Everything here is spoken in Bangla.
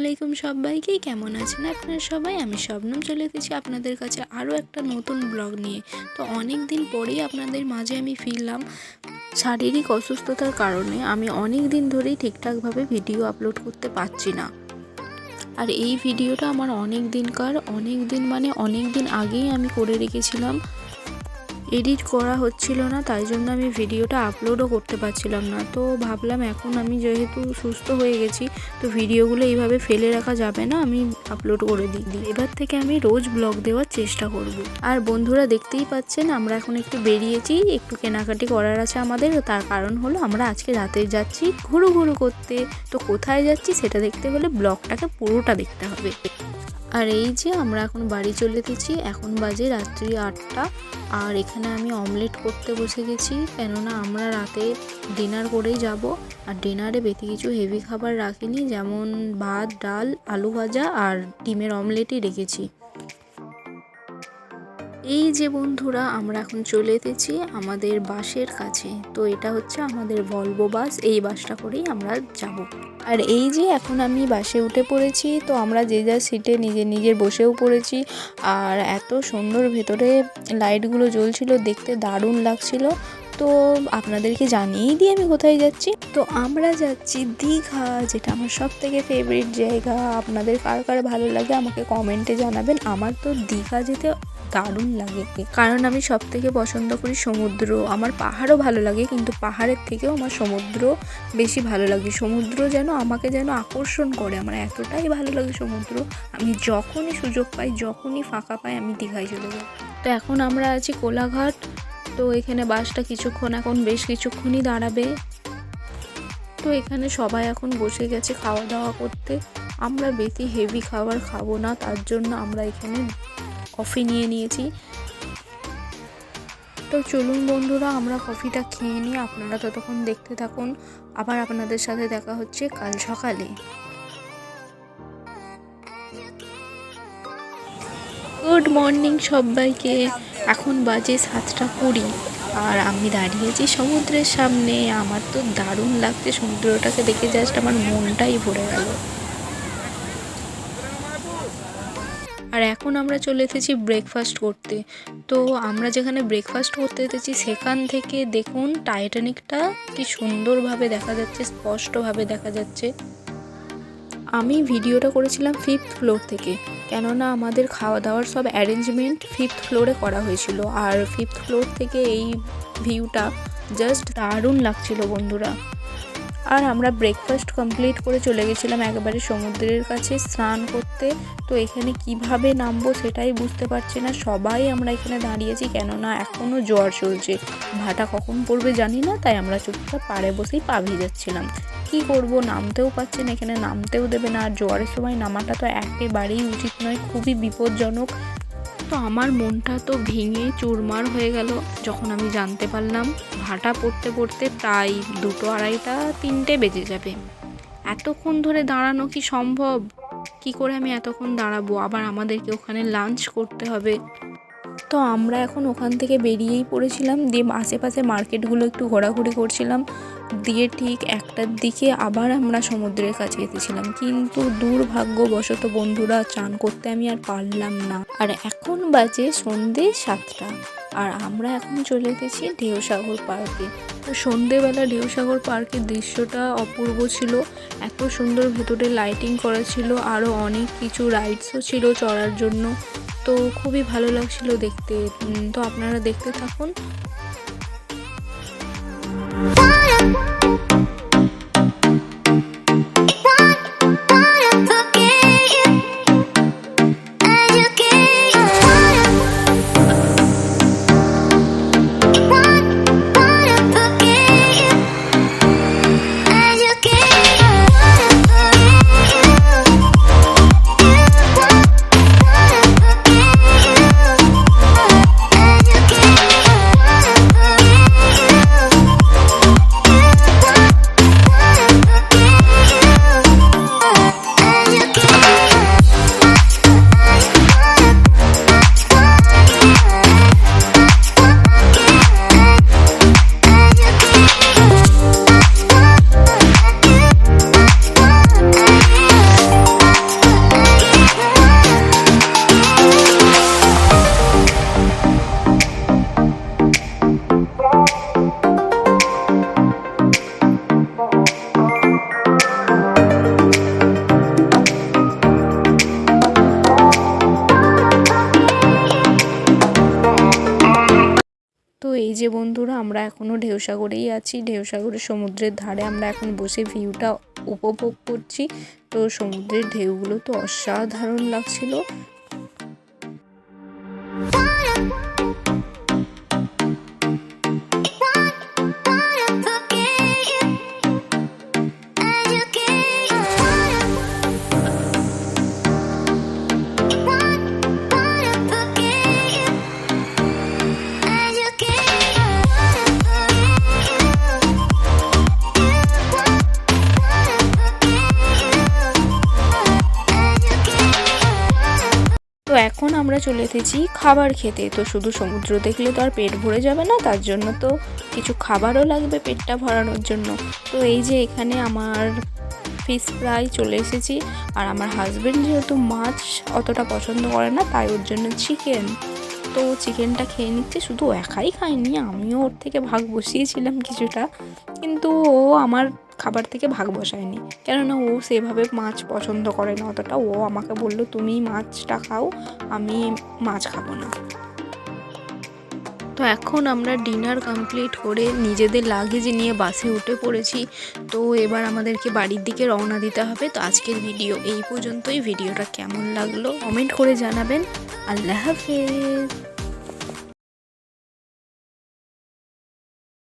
আলাইকুম সবাইকে। কেমন আছেন আপনারা সবাই? আমি শবনম, চলে এসেছি আপনাদের কাছে আরও একটা নতুন ব্লগ নিয়ে। তো অনেক দিন পরেই আপনাদের মাঝে আমি ফিরলাম শারীরিক অসুস্থতার কারণে। আমি অনেক দিন ধরেই ঠিকঠাকভাবে ভিডিও আপলোড করতে পারছি না। আর এই ভিডিওটা আমার অনেক দিনকার, অনেক দিন মানে অনেক দিন আগেই আমি করে রেখেছিলাম। এডিট করা হচ্ছিল না, তাই জন্য আমি ভিডিওটা আপলোডও করতে পারছিলাম না। তো ভাবলাম এখন আমি যেহেতু সুস্থ হয়ে গেছি, তো ভিডিওগুলো এইভাবে ফেলে রাখা যাবে না, আমি আপলোড করে দিই। এবার থেকে আমি রোজ ব্লগ দেওয়ার চেষ্টা করব। আর বন্ধুরা দেখতেই পাচ্ছেন, আমরা এখন একটু বেরিয়েছি, একটু কেনাকাটি করার আছে আমাদের, তার কারণ হলো আমরা আজকে রাতে যাচ্ছি ঘুরু ঘুরু করতে। তো কোথায় যাচ্ছি সেটা দেখতে হলে ব্লগটাকে পুরোটা দেখতে হবে। আর এই যে আমরা এখন বাড়ি চলে এসেছি, এখন বাজে রাত্রি আটটা। আর এখানে আমি অমলেট করতে বসে গেছি, কেননা আমরা রাতে ডিনার করেই যাব। আর ডিনারে বেশি কিছু হেভি খাবার রাখিনি, যেমন ভাত, ডাল, আলু ভাজা আর ডিমের অমলেটই রেখেছি। এই যে বন্ধুরা, আমরা এখন চলে এসেছি আমাদের বাসের কাছে। তো এটা হচ্ছে আমাদের ভলভো বাস এই বাসটা করেই আমরা যাব। আর এই যে এখন আমি বাসে উঠে পড়েছি, তো আমরা যে যার সিটে নিজের নিজের বসেও পড়েছি। আর এত সুন্দর ভেতরে লাইটগুলো জ্বলছিল, দেখতে দারুণ লাগছিল। তো আপনাদেরকে জানিয়েই দিই আমি কোথায় যাচ্ছি। তো আমরা যাচ্ছি দীঘা, যেটা আমার সব থেকে ফেভারিট জায়গা। আপনাদের কার কার ভালো লাগে আমাকে কমেন্টে জানাবেন। আমার তো দীঘা যেতে দারুণ লাগে। কারণ আমি সব থেকে পছন্দ করি সমুদ্র। আমার পাহাড়ও ভালো লাগে, কিন্তু পাহাড়ের থেকেও আমার সমুদ্র বেশি ভালো লাগে। সমুদ্র যেন আমাকে যেন আকর্ষণ করে, আমার এতটাই ভালো লাগে সমুদ্র। আমি যখনই সুযোগ পাই, যখনই ফাঁকা পাই, আমি দীঘায় চলে যাই। তো এখন আমরা আছি কোলাঘাট। তো এখানে বাসটা কিছুক্ষণ, এখন বেশ কিছুক্ষণই দাঁড়াবে। তো এখানে সবাই এখন বসে গেছে খাওয়া দাওয়া করতে। আমরা বেশি হেভি খাবার খাব না, তার জন্য আমরা এখানে কফি নিয়ে নিয়েছি। তো চলুন বন্ধুরা, আমরা কফিটা খেয়ে নিই। আপনারা ততক্ষণ দেখতে থাকুন। আবার আপনাদের সাথে দেখা হচ্ছে কাল সকালে। গুড মর্নিং সবাইকে। এখন বাজে সাতটা কুড়ি। আর আমি দাঁড়িয়েছি সমুদ্রের সামনে। আমার তো দারুণ লাগছে। সমুদ্রটাকে দেখে জাস্ট আমার মনটাই ভরে গেল। আর এখন আমরা চলে এসেছি ব্রেকফাস্ট করতে। তো আমরা যেখানে ব্রেকফাস্ট করতে এসেছি, সেখান থেকে দেখুন টাইটানিকটা কি সুন্দরভাবে দেখা যাচ্ছে, স্পষ্টভাবে দেখা যাচ্ছে। আমি ভিডিওটা করেছিলাম ফিফথ ফ্লোর থেকে, কেননা আমাদের খাওয়া দাওয়ার সব অ্যারেঞ্জমেন্ট ফিফথ ফ্লোরে করা হয়েছিল। আর ফিফথ ফ্লোর থেকে এই ভিউটা জাস্ট দারুণ লাগছিল বন্ধুরা। আর আমরা ব্রেকফাস্ট কমপ্লিট করে চলে গেছিলাম একেবারে সমুদ্রের কাছে, স্নান করতে তো এখানে কীভাবে নামবো সেটাই বুঝতে পারছি না। সবাই আমরা এখানে দাঁড়িয়েছি কেননা এখনও জ্বর চলছে। ভাটা কখন পড়বে জানি না, তাই আমরা চুপচাপ পাড়ে বসেই পা ভিজাচ্ছিলাম কি করব নামতেও পারছি না, এখানে নামতেও দেবে না। আর জ্বরের সময় নামাটা তো একেবারেই উচিত নয়, খুবই বিপজ্জনক। তো আমার মনটা তো ভেঙে চুরমার হয়ে গেল যখন আমি জানতে পারলাম, ভাটা পড়তে পড়তে প্রায় দুটো আড়াইটা তিনটে বেজে যাবে। এতক্ষণ ধরে দাঁড়ানো কি সম্ভব? কি করে আমি এতক্ষণ দাঁড়াবো? আবার আমাদেরকে ওখানে লাঞ্চ করতে হবে। তো আমরা এখন ওখান থেকে বেরিয়েই পড়েছিলাম। দিয়ে আশেপাশে মার্কেটগুলো একটু ঘোরাঘুরি করছিলাম। দিয়ে ঠিক একটার দিকে আবার আমরা সমুদ্রের কাছে এসেছিলাম। কিন্তু দুর্ভাগ্যবশত বন্ধুরা চান করতে আমি আর পারলাম না। আর এখন বাজে সন্ধে সাতটা। আর আমরা এখন চলে গেছি ঢেউসাগর পার্কে। তো সন্ধেবেলা ঢেউসাগর পার্কের দৃশ্যটা অপূর্ব ছিল। এত সুন্দর ভেতরে লাইটিং করা ছিল আরও অনেক কিছু রাইডসও ছিল চড়ার জন্য। তো খুবই ভালো লাগছিল দেখতে। তো আপনারা দেখতে থাকুন। যে বন্ধুরা, আমরা এখনও ঢেউসাগরেই আছি। ঢেউসাগরের সমুদ্রের ধারে আমরা এখন বসে ভিউটা উপভোগ করছি। তো সমুদ্রের ঢেউগুলো তো অসাধারণ লাগছিল। তো এখন আমরা চলে এসেছি খাবার খেতে। তো শুধু সমুদ্র দেখলে তো আর পেট ভরে যাবে না, তার জন্য তো কিছু খাবারও লাগবে পেটটা ভরানোর জন্য। তো এই যে এখানে আমার ফিস ফ্রাই চলে এসেছি, আর আমার হাজব্যান্ড যেহেতু মাছ অতটা পছন্দ করে না, তাই ওর জন্য চিকেন তো চিকেনটা খেয়ে নিচ্ছে। শুধু একাই খায়নি, আমিও ওর থেকে ভাগ বসিয়েছিলাম কিছুটা। কিন্তু ও আমার খাবার থেকে ভাগ বসায়নি। কেননা ও সেভাবে মাছ পছন্দ করে না, অতটা ও আমাকে বলল, তুমি মাছটা খাও, আমি মাছ খাব না। তো এখন আমরা ডিনার কমপ্লিট করে নিজেদের লাগেজ নিয়ে বাসে উঠে পড়েছি। তো এবার আমাদেরকে বাড়ির দিকে রওনা দিতে হবে। তো আজকের ভিডিও এই পর্যন্তই। ভিডিওটা কেমন লাগল? কমেন্ট করে জানাবেন। আল্লাহ হাফেজ।